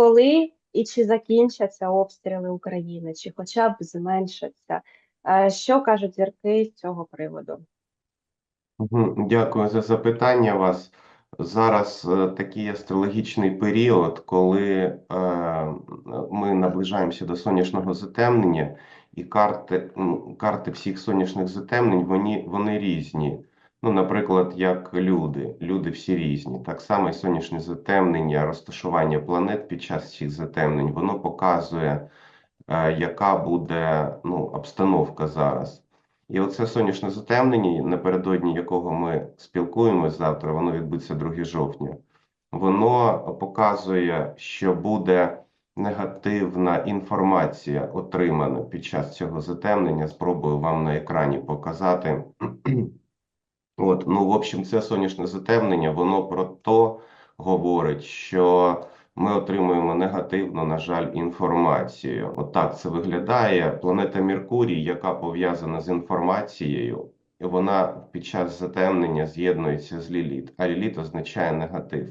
коли і чи закінчаться обстріли України, чи хоча б зменшаться? Е, Що кажуть зірки з цього приводу? Дякую за запитання вас. Зараз е, такий астрологічний період, коли е, ми наближаємося до сонячного затемнення, і карти, карти всіх сонячних затемнень вони, вони різні. Ну, наприклад, як люди. Люди всі різні. Так само і сонячне затемнення, розташування планет під час цих затемнень, воно показує, е, яка буде ну, обстановка зараз. І оце сонячне затемнення, напередодні якого ми спілкуємось завтра, воно відбудеться 2 жовтня. Воно показує, що буде негативна інформація отримана під час цього затемнення. Спробую вам на екрані показати. От, ну, в общем, це сонячне затемнення, воно про то говорить, що ми отримуємо негативну, на жаль, інформацію. Отак це виглядає. Планета Меркурій, яка пов'язана з інформацією, вона під час затемнення з'єднується з Ліліт, а Ліліт означає негатив.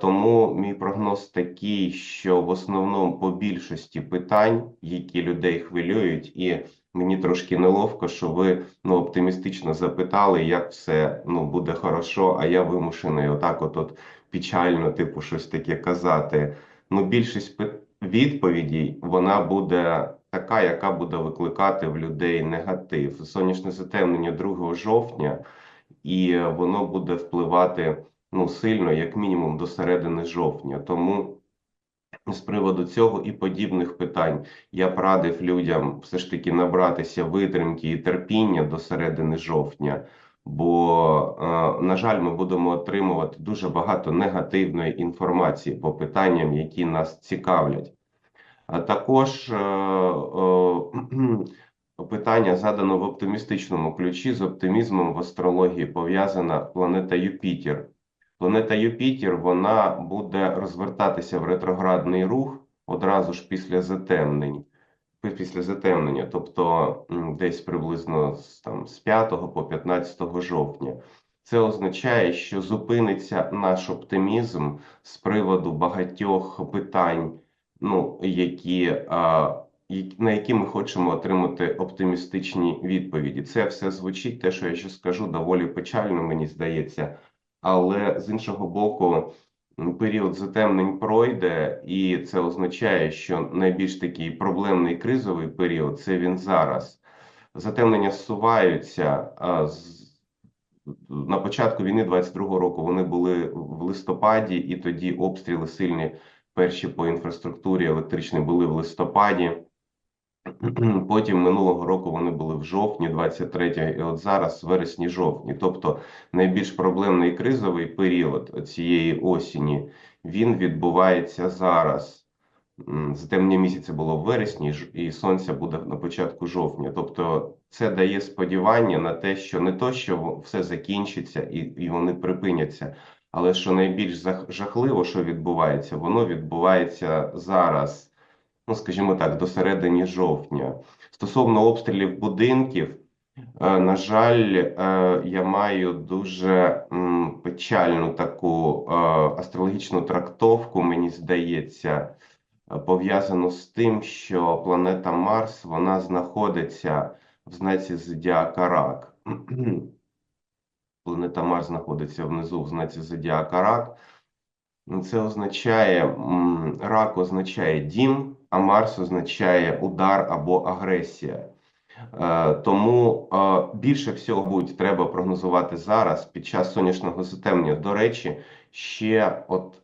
Тому мій прогноз такий, що в основному по більшості питань, які людей хвилюють, і мені трошки неловко, що ви ну, оптимістично запитали, як все ну, буде хорошо, а я вимушений отак от, от печально, типу, щось таке казати. Ну, більшість відповідей вона буде така, яка буде викликати в людей негатив. Сонячне затемнення 2 жовтня, і воно буде впливати ну, сильно, як мінімум, до середини жовтня. Тому з приводу цього і подібних питань я б радив людям все ж таки набратися витримки і терпіння до середини жовтня. Бо, е, на жаль, ми будемо отримувати дуже багато негативної інформації по питанням, які нас цікавлять. А також е, е, питання задано в оптимістичному ключі. З оптимізмом в астрології пов'язана планета Юпітер. Планета Юпітер вона буде розвертатися в ретроградний рух одразу ж після затемнень. Після затемнення, тобто десь приблизно там, з 5 по 15 жовтня. Це означає, що зупиниться наш оптимізм з приводу багатьох питань, ну, які, а, на які ми хочемо отримати оптимістичні відповіді. Це все звучить, те, що я ще скажу, доволі печально, мені здається. Але з іншого боку, період затемнень пройде, і це означає, що найбільш такий проблемний кризовий період це він зараз. Затемнення зсуваються. На початку війни 22-го року вони були в листопаді, і тоді обстріли сильні перші по інфраструктурі електричній були в листопаді. Потім минулого року вони були в жовтні 23-го, і от зараз вересні-жовтні. Тобто найбільш проблемний кризовий період цієї осені, він відбувається зараз. М, Затемнення місяця було в вересні, і сонця буде на початку жовтня. Тобто це дає сподівання на те, що не то, що все закінчиться і, і вони припиняться, але що найбільш жахливо, що відбувається, воно відбувається зараз ну, скажімо так, до середини жовтня. Стосовно обстрілів будинків, е, на жаль, е, я маю дуже печальну таку е, астрологічну трактовку, мені здається, пов'язану з тим, що планета Марс вона знаходиться в знаці зодіака Рак. Планета Марс знаходиться внизу в знаці зодіака Рак. Це означає, рак означає дім, а Марс означає удар або агресія. Е, Тому е, більше всього будь треба прогнозувати зараз під час сонячного затемнення. До речі, ще от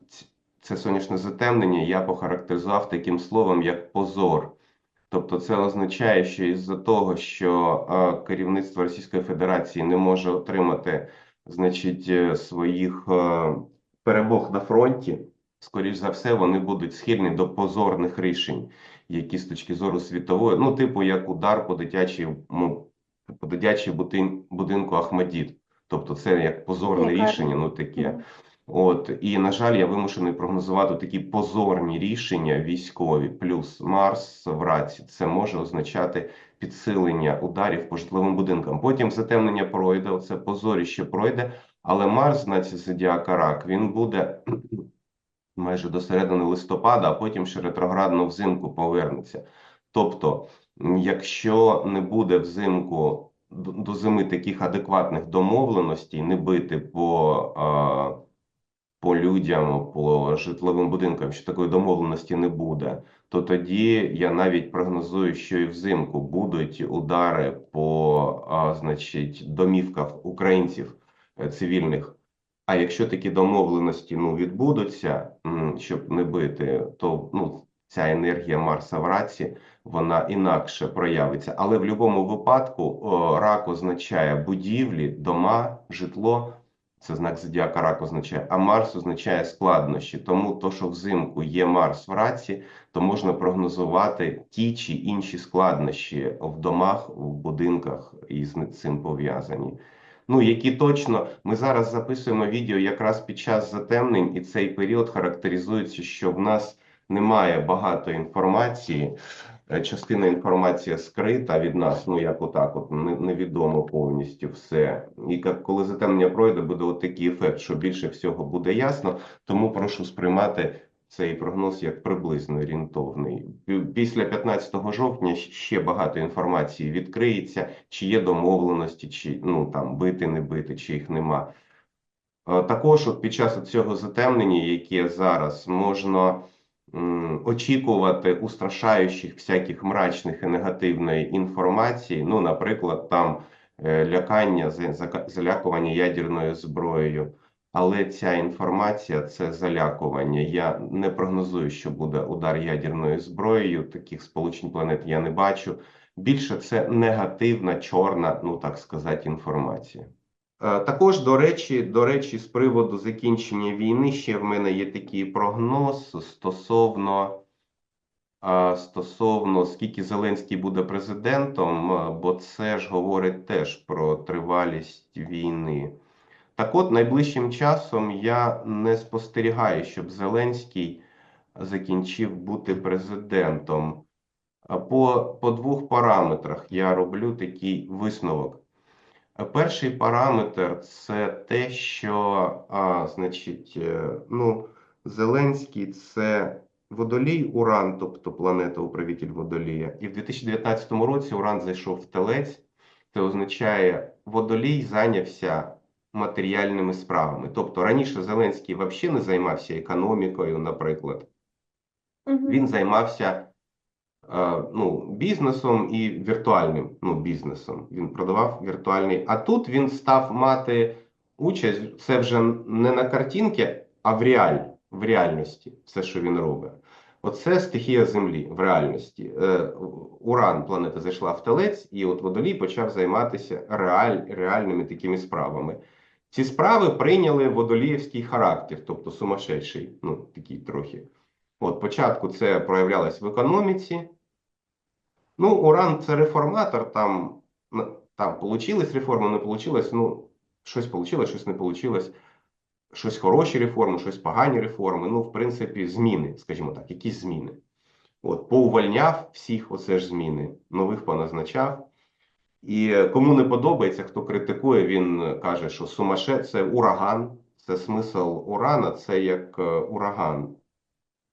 це сонячне затемнення я похарактеризував таким словом, як позор. Тобто це означає, що із-за того, що е, керівництво Російської Федерації не може отримати, значить, своїх перемог на фронті, скоріш за все, вони будуть схильні до позорних рішень, які з точки зору світової, ну, типу, як удар по дитячому, по дитячій будин- будинку Ахмадіт. Тобто це як позорне Яка- рішення, ну таке. От і на жаль, я вимушений прогнозувати такі позорні рішення військові, плюс Марс в раці. Це може означати підсилення ударів по житловим будинкам. Потім затемнення пройде, оце позоріще пройде, але Марс, знаці зодіака Рак, він буде майже до середини листопада, а потім ще ретроградно взимку повернеться. Тобто, якщо не буде взимку до зими таких адекватних домовленостей, не бити по, по людям, по житловим будинкам, що такої домовленості не буде, то тоді я навіть прогнозую, що і взимку будуть удари по, значить, домівках українців е, цивільних. А якщо такі домовленості ну, відбудуться, щоб не бити, то ну, ця енергія Марса в раці, вона інакше проявиться. Але в будь-якому випадку о, рак означає будівлі, дома, житло. Це знак зодіака рак означає, а Марс означає складнощі. Тому то, що взимку є Марс в раці, то можна прогнозувати ті чи інші складнощі в домах, в будинках і з цим пов'язані. Ну, які точно ми зараз записуємо відео якраз під час затемнень, і цей період характеризується, що в нас немає багато інформації. Е, Частина інформації скрита від нас, ну як отак, от не- невідомо повністю все. І коли затемнення пройде, буде такий ефект, що більше всього буде ясно. Тому прошу сприймати цей прогноз як приблизно орієнтовний. Після 15 жовтня ще багато інформації відкриється, чи є домовленості, чи ну там бити, не бити, чи їх нема. Е, Також от під час цього затемнення, яке зараз можна очікувати устрашаючих всяких мрачних і негативної інформації, ну, наприклад, там е, лякання, за- залякування ядерною зброєю. Але ця інформація це залякування. Я не прогнозую, що буде удар ядерною зброєю. Таких сполучень планет я не бачу. Більше це негативна, чорна, ну так сказати, інформація. Е, Також, до речі, до речі, з приводу закінчення війни ще в мене є такий прогноз стосовно, е, стосовно скільки Зеленський буде президентом, е, бо це ж говорить теж про тривалість війни. Так от, найближчим часом я не спостерігаю, щоб Зеленський закінчив бути президентом. По, по двох параметрах я роблю такий висновок. Перший параметр це те, що, а, значить, е, ну, Зеленський це водолій Уран, тобто планета управитель водолія. І в 2019 році Уран зайшов в Телець. Це означає, водолій зайнявся матеріальними справами. Тобто раніше Зеленський взагалі не займався економікою, наприклад. Мгм. Він займався е, ну, бізнесом і віртуальним ну, бізнесом. Він продавав віртуальний. А тут він став мати участь. Це вже не на картинці, а в реаль, в реальності. Все, що він робить. Оце стихія Землі в реальності. Е, Уран, планета зайшла в телець, і от водолій почав займатися реаль, реальними такими справами. Ці справи прийняли водоліївський характер, тобто сумасшедший, ну такий трохи. От, спочатку це проявлялось в економіці. Ну, Уран це реформатор, там, там получилась реформа, не получилось, ну, щось получилось, щось не получилось. Щось хороші реформи, щось погані реформи. Ну, в принципі, зміни, скажімо так, якісь зміни. От, поувольняв всіх, оце ж зміни, нових поназначав. І кому не подобається, хто критикує, він каже, що сумаше це ураган, це смисл урана, це як е, ураган.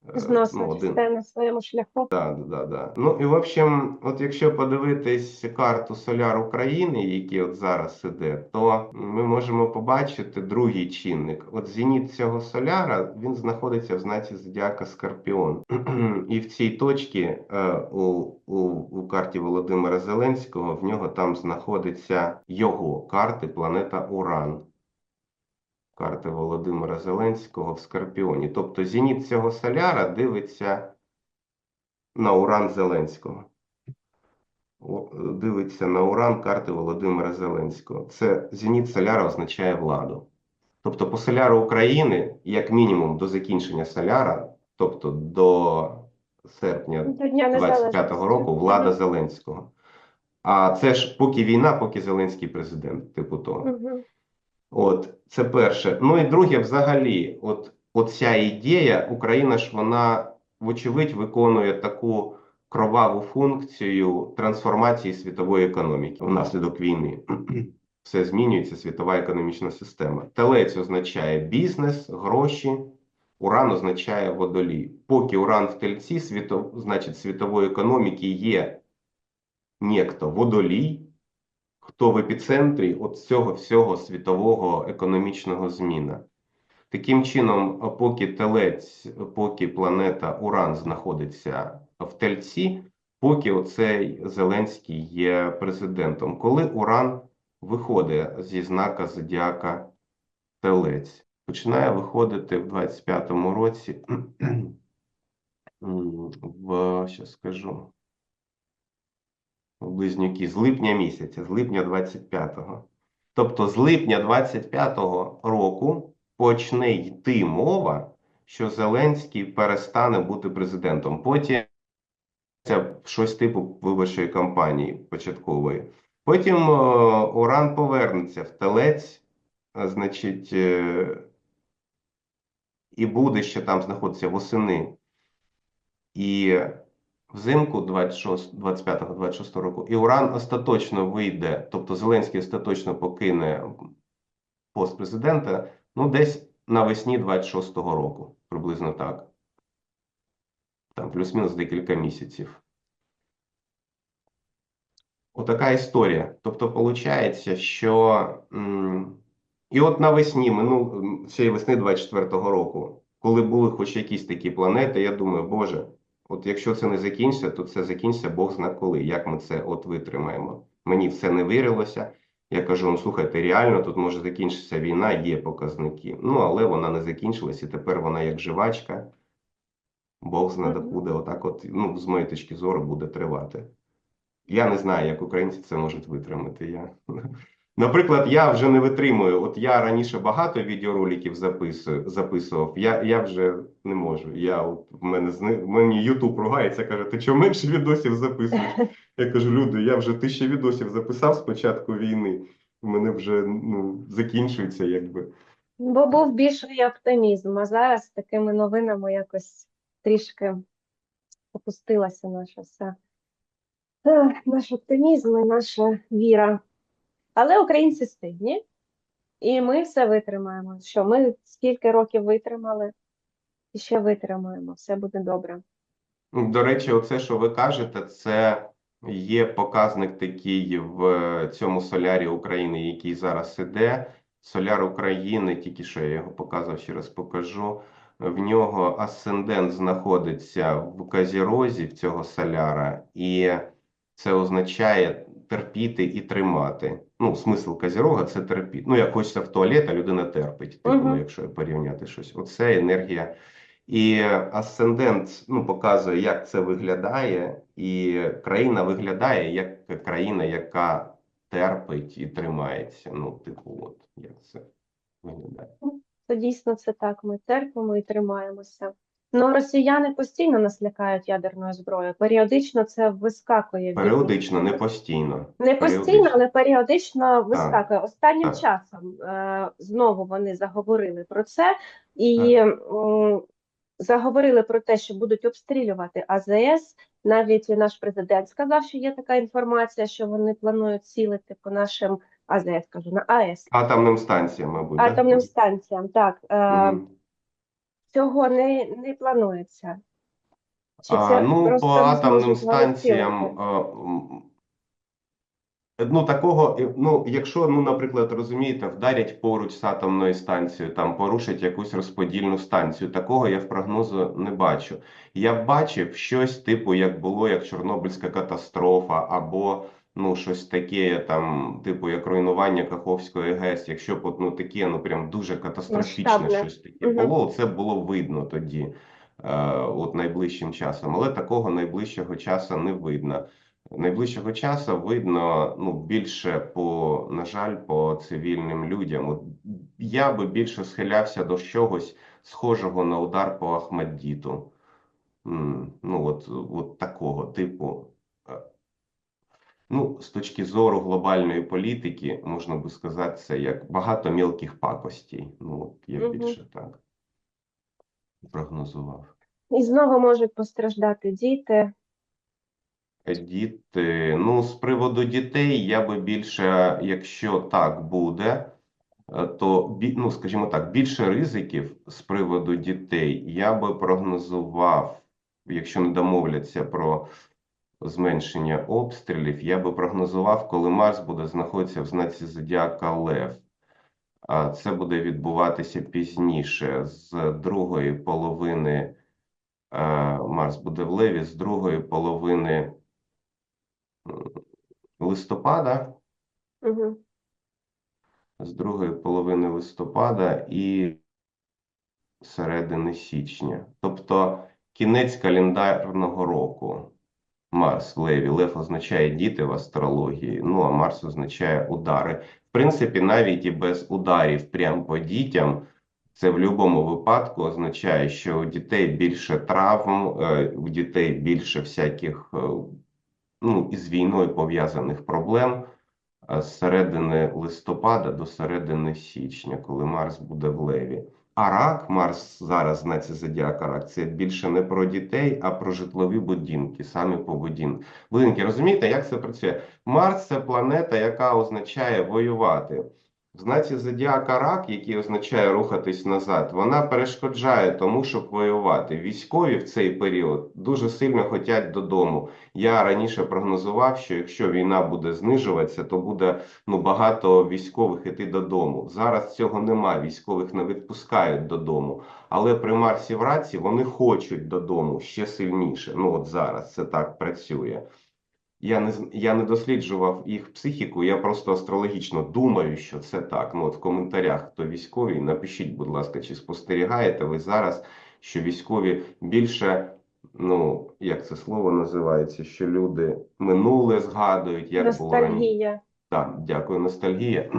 Е, ну, все на своєму шляху. Да, да, да. Ну і в общем, от якщо подивитись карту Соляр України, який от зараз іде, то ми можемо побачити другий чинник. От зеніт цього соляра він знаходиться в знаці зодіака Скорпіон. І в цій точці е, у, у, у карті Володимира Зеленського в нього там знаходиться його карти планета Уран. Карти Володимира Зеленського в Скорпіоні. Тобто зеніт цього соляра дивиться на уран Зеленського. Дивиться на уран карти Володимира Зеленського. Це зеніт соляра означає владу. Тобто по соляру України, як мінімум до закінчення соляра, тобто до серпня 25-го року, влада Зеленського. А це ж поки війна, поки Зеленський президент, типу того. Мгм. От, це перше. Ну і друге, взагалі, от, от ідея, Україна ж вона, вочевидь, виконує таку кроваву функцію трансформації світової економіки внаслідок війни. Все змінюється, світова економічна система. Телець означає бізнес, гроші, Уран означає водолій. Поки уран в тельці, світо, значить, світової економіки є некто водолій, хто в епіцентрі от цього всього світового економічного зміна. Таким чином, поки телець, поки планета Уран знаходиться в тельці, поки оцей Зеленський є президентом. Коли Уран виходить зі знака зодіака Телець, починає виходити в 25-му році в, що скажу, близнюки, з липня місяця, з липня 25-го. Тобто з липня 25-го року почне йти мова, що Зеленський перестане бути президентом. Потім це щось типу виборчої кампанії початкової. Потім е, Уран повернеться в телець, е, значить, е, і буде ще там знаходитися восени. І взимку 25-26 року, і Уран остаточно вийде, тобто Зеленський остаточно покине пост президента, ну, десь навесні 26-го року, приблизно так. Там плюс-мінус декілька місяців. Отака історія. Тобто, виходить, що і от навесні, минул, цієї весни 24-го року, коли були хоч якісь такі планети, я думаю, Боже, от якщо це не закінчиться, то це закінчиться Бог зна коли, як ми це от витримаємо. Мені все не вірилося. Я кажу, ну слухайте, реально тут може закінчитися війна, є показники. Ну, але вона не закінчилась, і тепер вона як живачка. Бог зна буде отак, от, ну, з моєї точки зору, буде тривати. Я не знаю, як українці це можуть витримати. Я... Наприклад, я вже не витримую. От я раніше багато відеороликів записую, записував. Я, я вже не можу. Я от в мене зни... мені Ютуб ругається, каже, ти чого менше відосів записуєш? Я кажу, люди, я вже тисячу відосів записав з початку війни. У мене вже ну, закінчується, якби. Бо був більший оптимізм, а зараз такими новинами якось трішки опустилася наша вся наш оптимізм і наша віра. Але українці сильні, і ми все витримаємо. Що ми скільки років витримали, і ще витримаємо, все буде добре. До речі, оце, що ви кажете, це є показник такий в е, цьому солярі України, який зараз іде. Соляр України, тільки що я його показував, ще раз покажу. В нього асцендент знаходиться в Казірозі в цього соляра, і це означає терпіти і тримати. Ну, смисл Казірога це терпіти. Ну, як хочеться в туалет, а людина терпить, типу, ну, Мгм. якщо порівняти щось. Оце енергія. І асцендент ну, показує, як це виглядає, і країна виглядає як країна, яка терпить і тримається. Ну, типу, от як це виглядає. То дійсно це так. Ми терпимо і тримаємося. Ну, росіяни постійно нас лякають ядерною зброєю. Періодично це вискакує Періодично, не постійно. Не постійно, періодично. але періодично вискакує. Останнім так. часом е, знову вони заговорили про це і м, заговорили про те, що будуть обстрілювати АЗС. Навіть наш президент сказав, що є така інформація, що вони планують цілити по нашим АЗС, кажу, на АЕС, Атомним станціям, мабуть, да? станціям. Так, е, Мгм. Цього не, не планується. Чи А, це ну, по атомним станціям, а, ну, такого, е, ну, якщо, ну, наприклад, розумієте, вдарять поруч з атомною станцією, там порушать якусь розподільну станцію, такого я в прогнозу не бачу. Я б бачив щось типу, як було, як Чорнобильська катастрофа, або ну, щось таке, там, типу, як руйнування Каховської ГЕС, якщо б от, ну, таке, ну, прям дуже катастрофічне Масштабне. щось таке Мгм. було, це було видно тоді. е, От найближчим часом, але такого найближчого часу не видно. Найближчого часу видно ну, більше по, на жаль, по цивільним людям. От я би більше схилявся до чогось схожого на удар по Ахмаддіту. М, Ну, от, от такого типу. Ну, з точки зору глобальної політики, можна би сказати, це як багато мілких пакостей. Ну, от я Мгм. більше так прогнозував. І знову можуть постраждати діти. Діти, ну, з приводу дітей, я би більше, якщо так буде, е, то ну, скажімо так, більше ризиків з приводу дітей я би прогнозував, якщо не домовляться про зменшення обстрілів, я би прогнозував, коли Марс буде знаходитися в знаці Зодіака Лев. А це буде відбуватися пізніше, з другої половини Марс буде в Леві, з другої половини листопада, Угу. з другої половини листопада і середини січня. Тобто кінець календарного року. Марс в Леві. Лев означає діти в астрології, ну а Марс означає удари. В принципі, навіть і без ударів прямо по дітям, це в будь-якому випадку означає, що у дітей більше травм, е, у дітей більше всяких е, ну, із війною пов'язаних проблем е, з середини листопада до середини січня, коли Марс буде в Леві. А рак, Марс зараз знається зодіака рак, це більше не про дітей, а про житлові будинки, самі по будин- будинки. Розумієте, як це працює? Марс це планета, яка означає воювати. В знаці зодіака рак, який означає рухатись назад, вона перешкоджає тому, щоб воювати. Військові в цей період дуже сильно хочуть додому. Я раніше прогнозував, що якщо війна буде знижуватися, то буде ну, багато військових іти додому. Зараз цього нема, військових не відпускають додому. Але при Марсі в раці вони хочуть додому ще сильніше. Ну от зараз це так працює. Я не, я не досліджував їх психіку, я просто астрологічно думаю, що це так. Ну от в коментарях, хто військовий, напишіть, будь ласка, чи спостерігаєте ви зараз, що військові більше, ну, як це слово називається, що люди минуле згадують, як було раніше. Ностальгія. Так, дякую, ностальгія.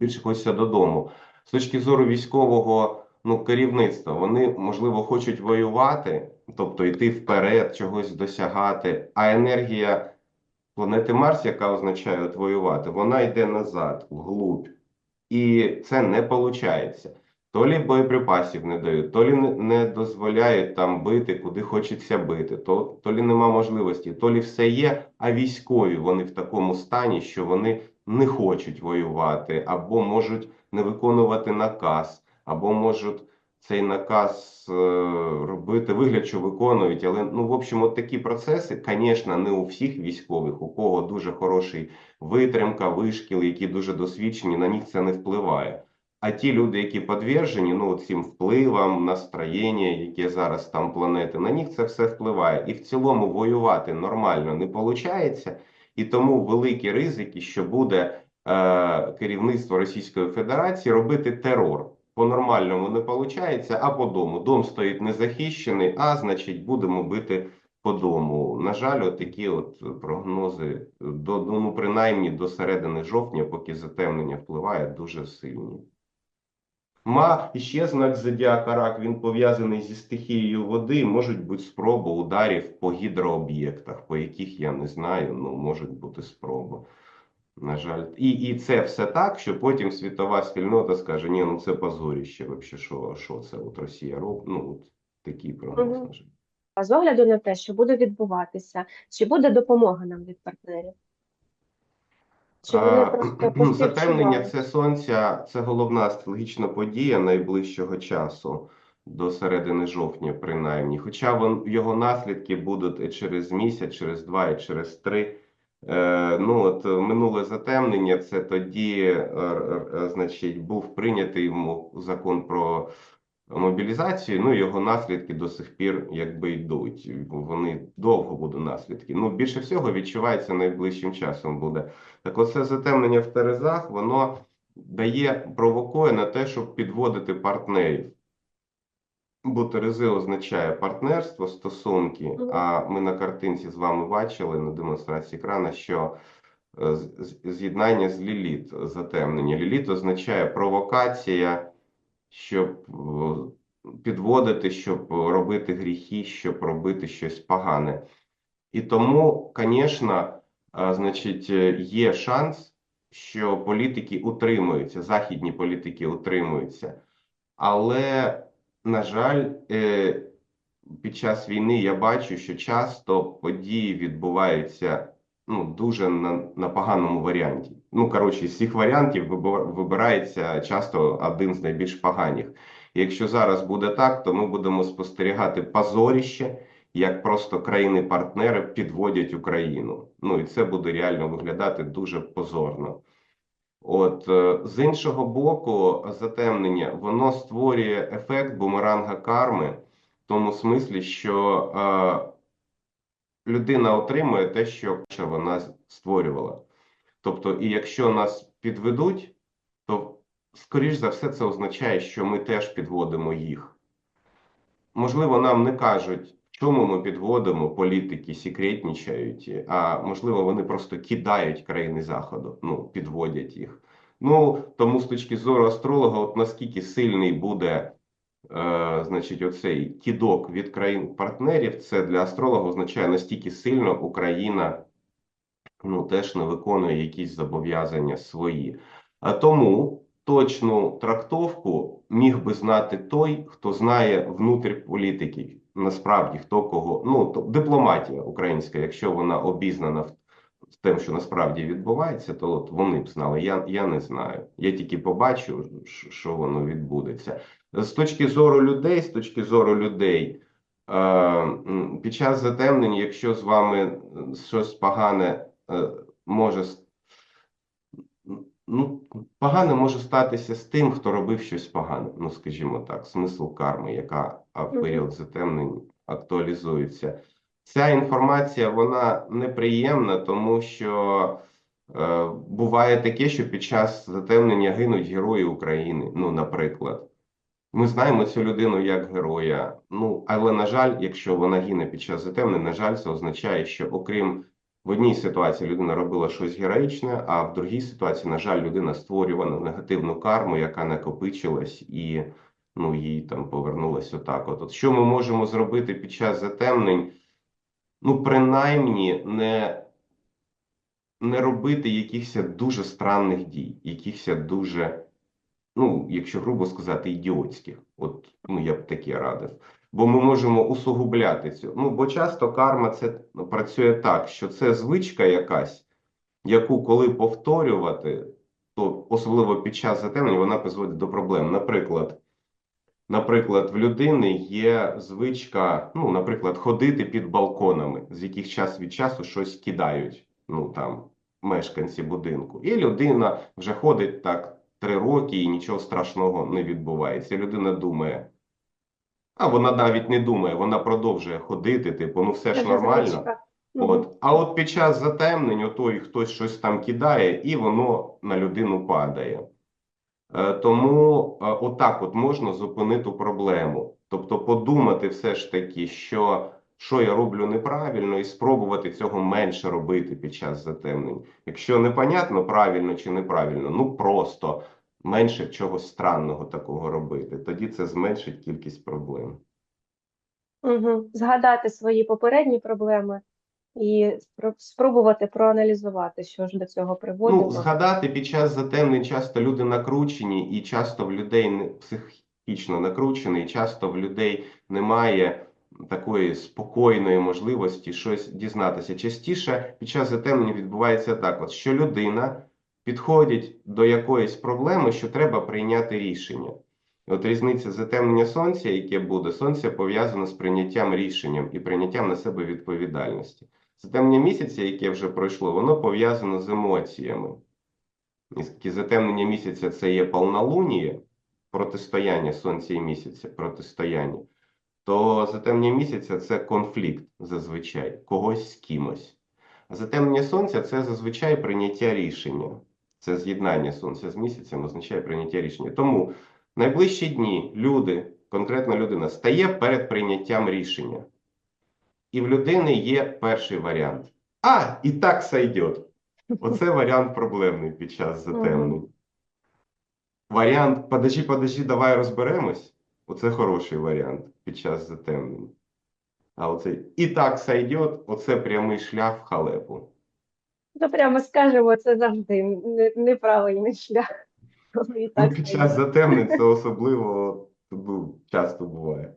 Більше хочеться додому. З точки зору військового ну, керівництва, вони, можливо, хочуть воювати, тобто йти вперед, чогось досягати, а енергія планети Марс, яка означає от воювати, вона йде назад, вглубь. І це не виходить. То лі боєприпасів не дають, то лі не дозволяють там бити, куди хочеться бити, то, то лі нема можливості, то лі все є, а військові вони в такому стані, що вони не хочуть воювати, або можуть не виконувати наказ, або можуть цей наказ е, робити вигляд, що виконують. Але ну, в общем, от такі процеси, звісно, не у всіх військових, у кого дуже хороший витримка, вишкіл, які дуже досвідчені, на них це не впливає. А ті люди, які підтверджені, ну, цим впливам, настроєння, яке зараз там планети, на них це все впливає. І в цілому воювати нормально не виходить, і тому великі ризики, що буде е, керівництво Російської Федерації робити терор. По-нормальному не виходить, а по дому. Дом стоїть незахищений, а значить будемо бити по дому. На жаль, от такі от прогнози до, ну, принаймні до середини жовтня, поки затемнення впливає, дуже сильні. Ма ще знак зодіака рак, він пов'язаний зі стихією води. Можуть бути спроби ударів по гідрооб'єктах, по яких я не знаю, ну можуть бути спроби. На жаль, і, і це все так, що потім світова спільнота скаже: ні, ну це позоріще, вообще, що, що це от Росія робить. Ну, от такий прогноз, Мгм. на жаль. А з огляду на те, що буде відбуватися, чи буде допомога нам від партнерів? Чи А, ну, Затемнення це сонця, це головна астрологічна подія найближчого часу, до середини жовтня, принаймні. Хоча вон, його наслідки будуть і через місяць, через два і через три. Е, ну, от е, минуле затемнення, це тоді, е, значить, був прийнятий закон про мобілізацію, ну, його наслідки до сих пір якби йдуть. Вони довго будуть наслідки. Ну, більше всього відчувається найближчим часом буде. Так оце затемнення в Терезах, воно дає, провокує на те, щоб підводити партнерів. Бо Терези означає партнерство, стосунки, а ми на картинці з вами бачили на демонстрації екрана, що е, з'єднання з Ліліт, затемнення. Ліліт означає провокація, щоб е, підводити, щоб робити гріхи, щоб робити щось погане. І тому, звісно, значить, е, є шанс, що політики утримуються, західні політики утримуються. Але, на жаль, е, під час війни я бачу, що часто події відбуваються ну, дуже на, на поганому варіанті. ну, коротше, з всіх варіантів вибирається часто один з найбільш поганих. І якщо зараз буде так, то ми будемо спостерігати позоріще, як просто країни-партнери підводять Україну. Ну і це буде реально виглядати дуже позорно. От е, з іншого боку, затемнення воно створює ефект бумеранга карми в тому смислі, що е, людина отримує те, що вона створювала. Тобто, і якщо нас підведуть, то скоріш за все це означає, що ми теж підводимо їх. Можливо, нам не кажуть, чому ми підводимо, політики секретнічають, а можливо, вони просто кидають країни Заходу, ну, підводять їх. Ну, тому з точки зору астролога, от наскільки сильний буде, е, значить, оцей кидок від країн-партнерів, це для астролога означає, настільки сильно Україна ну, теж не виконує якісь зобов'язання свої. А тому точну трактовку міг би знати той, хто знає внутрі політики, насправді хто кого. Ну, то, дипломатія українська, якщо вона обізнана в, тим, що насправді відбувається, то от вони б знали. Я, я не знаю. Я тільки побачу, що, воно відбудеться. З точки зору людей, з точки зору людей. Е, Під час затемнень, якщо з вами е, щось погане е, може ну, погане може статися з тим, хто робив щось погане. Ну, скажімо так, смисл карми, яка в період затемнень актуалізується. Ця інформація вона неприємна, тому що е, буває таке, що під час затемнення гинуть герої України. Ну, наприклад. Ми знаємо цю людину як героя. Ну, але на жаль, якщо вона гине під час затемнень, на жаль, це означає, що окрім в одній ситуації людина робила щось героїчне, а в другій ситуації, на жаль, людина створювала негативну карму, яка накопичилась і ну, їй там повернулась отак. От, от що ми можемо зробити під час затемнень? Ну, принаймні, не, не робити якихось дуже странних дій, якихось дуже ну, якщо грубо сказати, ідіотських. От ну, я б таке радив. Бо ми можемо усугубляти цю. Ну, бо часто карма це ну, працює так, що це звичка якась, яку коли повторювати, то особливо під час затемнення вона призводить до проблем. Наприклад, наприклад, в людини є звичка, ну, наприклад, ходити під балконами, з яких час від часу щось кидають. Ну там мешканці будинку. І людина вже ходить так три роки і нічого страшного не відбувається. Людина думає. А вона навіть не думає, вона продовжує ходити, типу, ну все ж нормально. От. А от під час затемнень отой хтось щось там кидає, і воно на людину падає. Е, Тому е, отак от можна зупинити проблему. Тобто подумати все ж таки, що, що я роблю неправильно, і спробувати цього менше робити під час затемнень. Якщо непонятно, правильно чи неправильно, ну просто менше чогось странного такого робити. Тоді це зменшить кількість проблем. Мгм. Згадати свої попередні проблеми і спробувати проаналізувати, що ж до цього приводило. Ну, згадати під час затемнень часто люди накручені, і часто в людей не психічно накручений, часто в людей немає такої спокійної можливості щось дізнатися. Частіше під час затемнень відбувається так: от що людина підходить до якоїсь проблеми, що треба прийняти рішення. От різниця затемнення сонця, яке буде, сонце пов'язано з прийняттям рішенням і прийняттям на себе відповідальності. Затемнення місяця, яке вже пройшло, воно пов'язано з емоціями. Оскільки затемнення місяця це є повнолунія, протистояння сонця і місяця, протистояння, то затемнення місяця це конфлікт зазвичай, когось з кимось. А затемнення сонця це зазвичай прийняття рішення. Це з'єднання сонця з місяцем означає прийняття рішення. Тому найближчі дні люди, конкретна людина, стає перед прийняттям рішення. І в людини є перший варіант. А, і так сойдет. Оце варіант проблемний під час затемнень. Варіант подожди, подожди, давай розберемось. Оце хороший варіант під час затемнень. А оцей і так сойдет, оце прямий шлях в халепу. То прямо скажемо, це завжди не- неправильний шлях. Коли Ну, так під час затемнень це особливо ну, часто буває.